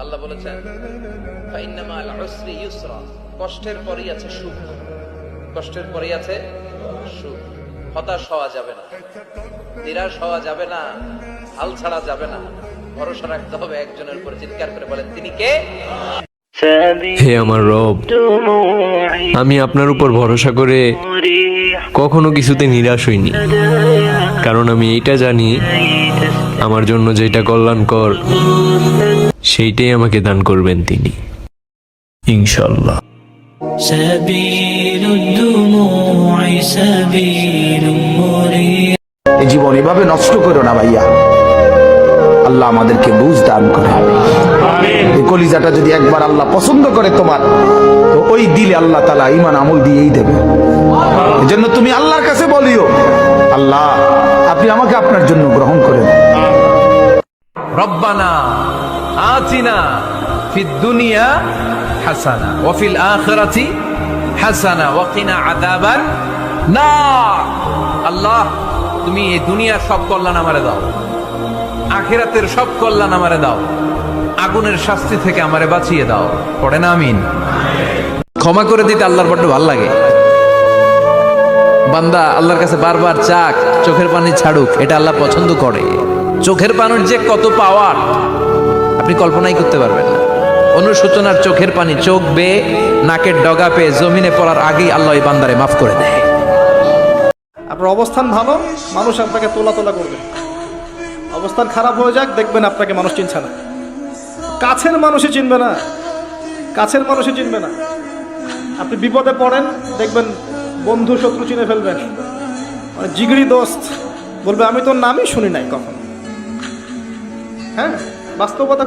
আল্লাহ বলেছেন। কষ্টের পরেই আছে সুখ। কষ্টের পরেই আছে সুখ। হতাশ হওয়া যাবে না। নিরাশ হওয়া যাবে না। হাল ছাড়া যাবে না। ভরসা রাখতে হবে একজনের উপর। চিৎকার করে বলেন, তিনি কে? হে আমার রব, আমি আপনার উপর ভরসা করে কখনো কিছুতে নিরাশ হইনি। কারণ আমি এইটা জানি আমার জন্য যেটা কল্যাণকর, সেইটাই আমাকে দান করবেন তিনি। ইনশাল্লাহ জীবন এভাবে নষ্ট করো না ভাইয়া। আল্লাহ আমাদেরকে বুঝ দান করে। এই কলিজাটা যদি একবার আল্লাহ পছন্দ করে তোমার, তো ওই দিলে আল্লাহ তালা ইমান আমল দিয়েই দেবে। এজন্য তুমি আল্লাহর কাছে বলিও, আল্লাহ, আপনি আমাকে আপনার জন্য গ্রহণ করে রব্বানা আতিনা ফিদ দুনিয়া হাসানা আখিরাতি হাসানা ওয়া কিনা আযাবান নার। আল্লাহ, তুমি এই দুনিয়ার সব কল্যাণ আমারে দাও। আখিরাতের সব কল্যাণ আমারে দাও। আগুনের শাস্তি থেকে আমারে বাঁচিয়ে দাও। পড়ে না, আমিন। ক্ষমা করে দিতে আল্লাহর বড্ড ভালো লাগে। বান্দা আল্লাহর কাছে বারবার চাক, চোখের পানি ছাড়ুক, এটা আল্লাহ পছন্দ করে। চোখের পানির যে কত পাওয়ার আপনি কল্পনাই করতে পারবেন না। অনুশোচনার চোখের পানি, চোখ বেয়ে নাকের ডগা পেয়ে জমিনে পড়ার আগেই আল্লাহ এই বান্দারে মাফ করে দেয়। আপনার অবস্থান ভালো, মানুষ আপনাকে তোলা তোলা করবে। অবস্থান খারাপ হয়ে যাক, দেখবেন আপনাকে মানুষ চিনছে না। কাছের মানুষই চিনবে না। কাছের মানুষই চিনবে না। আপনি বিপদে পড়েন, দেখবেন বন্ধু শত্রু চিনে ফেলবেন। মানে জিগরি দোস্ত, বলবে, আমি তোর নামই শুনি নাই কখন। হ্যাঁ বাস্তবতা